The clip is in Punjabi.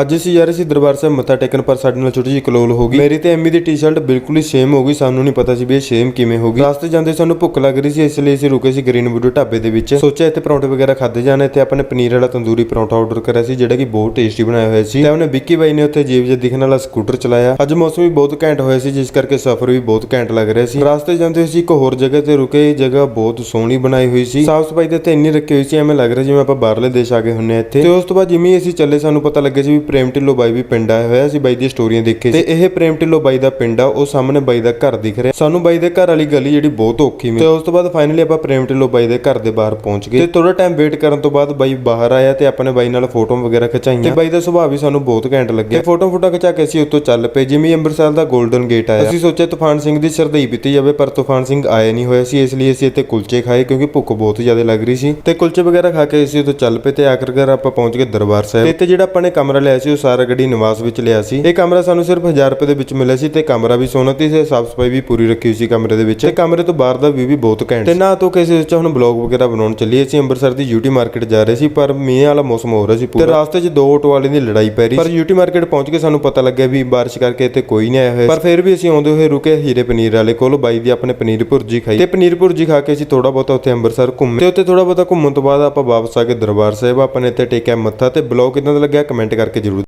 ਅੱਜ ਅਸੀਂ ਜਾ ਰਹੇ ਸੀ ਦਰਬਾਰ ਸਾਹਿਬ ਮੱਥਾ ਟੇਕਣ, ਪਰ ਸਾਡੇ ਨਾਲ ਛੋਟੀ ਜਿਹੀ ਕਲੋਲ ਹੋ ਗਈ। ਮੇਰੀ ਤੇ ਐਮੀ ਦੀ ਟੀ-ਸ਼ਰਟ ਬਿਲਕੁਲ ਹੀ ਸੇਮ ਹੋ ਗਈ। ਸਾਨੂੰ ਨਹੀਂ ਪਤਾ ਸੀ ਵੀ ਇਹ ਸੇਮ ਕਿਵੇਂ ਹੋ ਗਈ। ਰਾਸਤੇ ਜਾਂਦੇ ਸਾਨੂੰ ਭੁੱਖ ਲੱਗ ਰਹੀ ਸੀ, ਇਸ ਲਈ ਅਸੀਂ ਰੁਕੇ ਸੀ ਗ੍ਰੀਨ ਵੁੱਡ ਢਾਬੇ ਦੇ ਵਿੱਚ। ਸੋਚਿਆ ਇੱਥੇ ਪਰੌਂਠੇ ਵਗੈਰਾ ਖਾਦੇ ਜਾਣੇ ਤੇ ਆਪਣੇ ਪਨੀਰ ਵਾਲਾ ਤੰਦੂਰੀ ਪਰੌਂਠਾ ਆਰਡਰ ਕਰਿਆ ਸੀ, ਜਿਹੜਾ ਕਿ ਬਹੁਤ ਟੇਸਟੀ ਬਣਾਇਆ ਹੋਇਆ ਸੀ। ਤੇ ਉਹਨੇ ਵਿੱਕੀ ਬਾਈ ਨੇ ਉੱਥੇ ਜੀਵ ਜਿਹਾ ਦਿਖਣ ਵਾਲਾ ਸਕੂਟਰ ਚਲਾਇਆ। ਅੱਜ ਮੌਸਮ ਵੀ ਬਹੁਤ ਘੈਂਟ ਹੋਇਆ ਸੀ, ਜਿਸ ਕਰਕੇ ਸਫ਼ਰ ਵੀ ਬਹੁਤ ਘੈਂਟ ਲੱਗ ਰਿਹਾ ਸੀ। ਰਾਸਤੇ ਜਾਂਦੇ ਹੋਏ ਅਸੀਂ ਇੱਕ ਹੋਰ ਜਗ੍ਹਾ ਤੇ ਰੁਕੇ। ਇਹ ਜਗ੍ਹਾ ਬਹੁਤ ਸੋਹਣੀ ਬਣਾਈ ਹੋਈ ਸੀ। ਸਾਫ਼ ਸਫ਼ਾਈ ਤੇ ਇੱਥੇ ਇੰਨੀ ਰੱਖੀ ਹੋਈ ਸੀ, ਐਵੇਂ ਲੱਗ ਰਿਹਾ ਜਿਵੇਂ ਆਪਾਂ ਬਾਹਰਲੇ ਦੇਸ਼ ਆ ਗਏ ਹੁੰਨੇ ਆ ਇੱਥੇ। ਤੇ ਉਸ ਤੋਂ ਬਾਅਦ ਜਿਵੇਂ ਅਸੀਂ ਚੱਲੇ, ਸਾਨੂੰ ਪਤਾ ਲੱਗਿਆ ਸੀ ਵੀ ਪ੍ਰੇਮ ਢਿੱਲੋਂ ਬਾਈ ਵੀ ਪਿੰਡ ਆਇਆ ਹੋਇਆ ਸੀ ਬਾਈ ਦੀ ਸਟੋਰੀਆਂ ਦੇਖੇ ਤੇ ਇਹ ਪ੍ਰੇਮ ਢਿੱਲੋਂ ਬਾਈ ਦਾ ਪਿੰਡ ਆ, ਉਹ ਸਾਹਮਣੇ ਬਾਈ ਦਾ ਘਰ ਦਿਖ ਰਿਹਾ। ਸਾਨੂੰ ਬਾਈ ਦੇ ਘਰ ਵਾਲੀ ਗਲੀ ਜਿਹੜੀ ਬਹੁਤ ਔਖੀ ਮਿਲੀ। ਤੇ ਉਸ ਤੋਂ ਬਾਅਦ ਫਾਈਨਲੀ ਆਪਾਂ ਪ੍ਰੇਮ ਢਿੱਲੋਂ ਬਾਈ ਦੇ ਘਰ ਦੇ ਬਾਹਰ ਪਹੁੰਚ ਗਏ। ਤੇ ਥੋੜਾ ਟਾਈਮ ਵੇਟ ਕਰਨ ਤੋਂ ਬਾਅਦ ਬਾਈ ਬਾਹਰ ਆਇਆ ਤੇ ਆਪਣੇ ਬਾਈ ਨਾਲ ਫੋਟੋ ਵਗੈਰਾ ਖਿਚਾਈਆਂ। ਤੇ ਬਾਈ ਦਾ ਸੁਭਾਅ ਵੀ ਸਾਨੂੰ ਬਹੁਤ ਘੈਂਟ ਲੱਗਿਆ। ਤੇ ਫੋਟੋ ਫੋਟੋ ਖਿਚਾ ਕੇ ਅਸੀਂ ਉੱਤੋਂ ਚੱਲ ਪਏ। ਜਿਵੇਂ ਅੰਮ੍ਰਿਤਸਰ ਦਾ 골ਡਨ ਗੇਟ ਆਇਆ। ਅਸੀਂ ਸੋਚਿਆ ਤੂਫਾਨ ਸਿੰਘ ਦੀ ਸਰਦਈ ਪੀਤੀ ਜਾਵੇ, ਪਰ ਤੂਫਾਨ ਸਿੰਘ ਆਏ ਨਹੀਂ ਹੋਇਆ ਸੀ ਇਸ ਲਈ ਅਸੀਂ ਇੱਥੇ ਕੁਲਚੇ ਖਾਏ, ਕਿਉਂਕਿ ਭੁੱਖ ਬਹੁਤ ਜ਼ਿਆਦਾ ਲੱਗ ਰਹੀ ਸੀ। ਤੇ ਕੁਲਚੇ ਵਗੈਰਾ ਖਾ ਕੇ ਅਸੀਂ ਉੱਥੋਂ ਚੱਲ ਪਏ ਤੇ ਆਖਰਕਾਰ ਆਪਾਂ ਪਹੁੰਚ ਗਏ ਦਰਬਾਰ ਸਾਹਿਬ। ਤੇ ਇੱਥੇ ਜਿਹੜਾ ਆਪਾਂ ਨੇ ਕਮਰਾ ਲਿਆ ਸੀ, ਉਹ ਸਾਰਾ ਗੱਡੀ ਨਿਵਾਸ ਵਿੱਚ ਲਿਆ ਸੀ। ਇਹ ਕਮਰਾ ਸਾਨੂੰ ਸਿਰਫ 1000 ਰੁਪਏ ਦੇ ਵਿੱਚ ਮਿਲਿਆ ਸੀ ਤੇ ਕਮਰਾ ਵੀ ਸੋਹਣਾ ਸੀ ਸਾਫ਼ ਸਫ਼ਾਈ ਵੀ ਪੂਰੀ ਰੱਖੀ ਹੋਈ ਸੀ ਕਮਰੇ ਦੇ ਵਿੱਚ। ਤੇ ਕਮਰੇ ਤੋਂ ਬਾਹਰ ਦਾ ਵੀ ਵੀ ਬਹੁਤ ਘੈਂਟ ਤੇ ਨਾ ਤੋਂ ਕਿਸੇ ਵਿੱਚ ਹੁਣ ਬਲੌਗ ਵਗੈਰਾ ਬਣਾਉਣ ਚੱਲੀਏ, ਅਸੀਂ ਅੰਮ੍ਰਿਤਸਰ ਦੀ ਯੂਟੀ ਮਾਰਕੀਟ ਜਾ ਰਹੇ ਸੀ, ਪਰ ਮੀਂਹ ਵਾਲਾ ਮੌਸਮ ਹੋ ਰਿਹਾ ਸੀ ਪੂਰਾ। ਤੇ ਰਾਸਤੇ 'ਚ ਦੋ ਆਟੋ ਵਾਲਿਆਂ ਦੀ ਲੜਾਈ ਪੈ ਰਹੀ ਪਰ ਯੂਟੀ ਮਾਰਕੀਟ ਪਹੁੰਚ ਕੇ ਸਾਨੂੰ ਪਤਾ ਲੱਗਿਆ ਵੀ ਬਾਰਿਸ਼ ਕਰਕੇ ਇੱਥੇ ਕੋਈ ਨਹੀਂ ਆਇਆ ਹੋਇਆ ਪਰ ਫਿਰ ਵੀ ਅਸੀਂ ਆਉਂਦੇ ਹੋਏ ਰੁਕੇ ਹੀਰੇ ਪਨੀਰ ਵਾਲੇ ਕੋਲ, ਬਾਈ ਦੀ ਆਪਣੇ ਪਨੀਰ ਭੁਰਜੀ ਖਾਈ। ਤੇ ਪਨੀਰ ਭੁਰਜੀ ਖਾ ਕੇ ਅਸੀਂ ਥੋੜਾ ਬਹੁਤਾ ਉੱਥੇ ਅੰਮ੍ਰਿਤਸਰ ਘੁੰਮੇ। ਤੇ ਉੱਥੇ ਥੋੜਾ ਬਹੁਤਾ ਘੁੰਮਣ ਤੋਂ ਬਾਅਦ ਆਪਾਂ ਵਾਪਸ ਆ ਕੇ ਦਰਬਾਰ ਸਾਹਿਬ, ਆਪਣੇ ਇੱਥੇ ਟੇਕਿਆ ਮੱਥਾ ਤੇ ਬਲੌਗ ਕਿਦਾਂ ਦਾ ਲੱਗਿਆ ਕਮੈਂਟ ਕਰਕੇ реагирует